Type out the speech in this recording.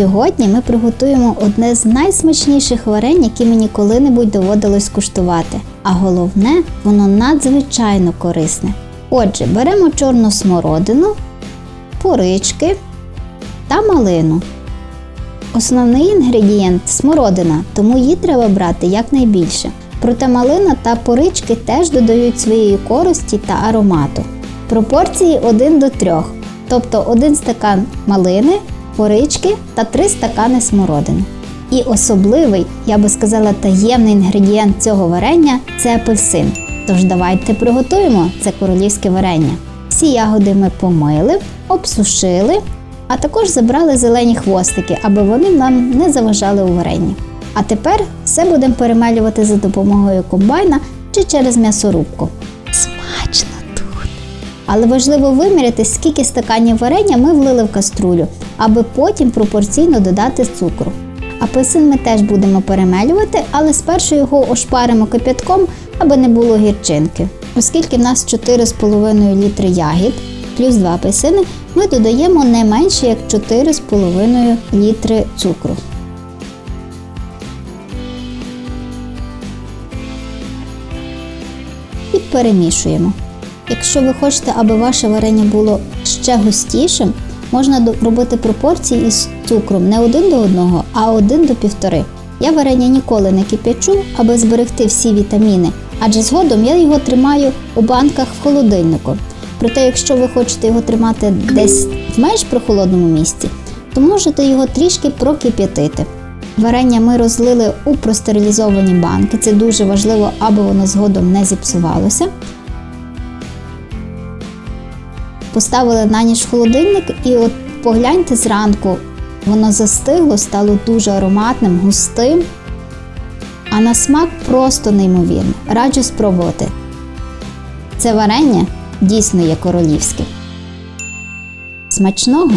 Сьогодні ми приготуємо одне з найсмачніших варень, які мені коли-небудь доводилось куштувати. А головне, воно надзвичайно корисне. Отже, беремо чорну смородину, порички та малину. Основний інгредієнт смородина, тому її треба брати якнайбільше. Проте малина та порички теж додають своєї користі та аромату. Пропорції 1 до 3, тобто 1 стакан малини, порички та 3 стакани смородини. І особливий, я би сказала, таємний інгредієнт цього варення це апельсин. Тож давайте приготуємо це королівське варення. Всі ягоди ми помили, обсушили, а також забрали зелені хвостики, аби вони нам не заважали у варенні. А тепер все будемо перемелювати за допомогою комбайна чи через м'ясорубку. Але важливо виміряти, скільки стаканів варення ми влили в каструлю, аби потім пропорційно додати цукру. Апельсин ми теж будемо перемелювати, але спершу його ошпаримо кипятком, аби не було гірчинки. Оскільки в нас 4,5 літри ягід плюс 2 апельсини, ми додаємо не менше як 4,5 літри цукру. І перемішуємо. Якщо ви хочете, аби ваше варення було ще густішим, можна робити пропорції із цукром не один до одного, а один до півтори. Я варення ніколи не кип'ячу, аби зберегти всі вітаміни, адже згодом я його тримаю у банках в холодильнику. Проте, якщо ви хочете його тримати десь в менш прохолодному місці, то можете його трішки прокип'ятити. Варення ми розлили у простерилізовані банки. Це дуже важливо, аби воно згодом не зіпсувалося. Поставили на ніч холодильник і от погляньте зранку, воно застигло, стало дуже ароматним, густим. А на смак просто неймовірний. Раджу спробувати. Це варення дійсно є королівське. Смачного!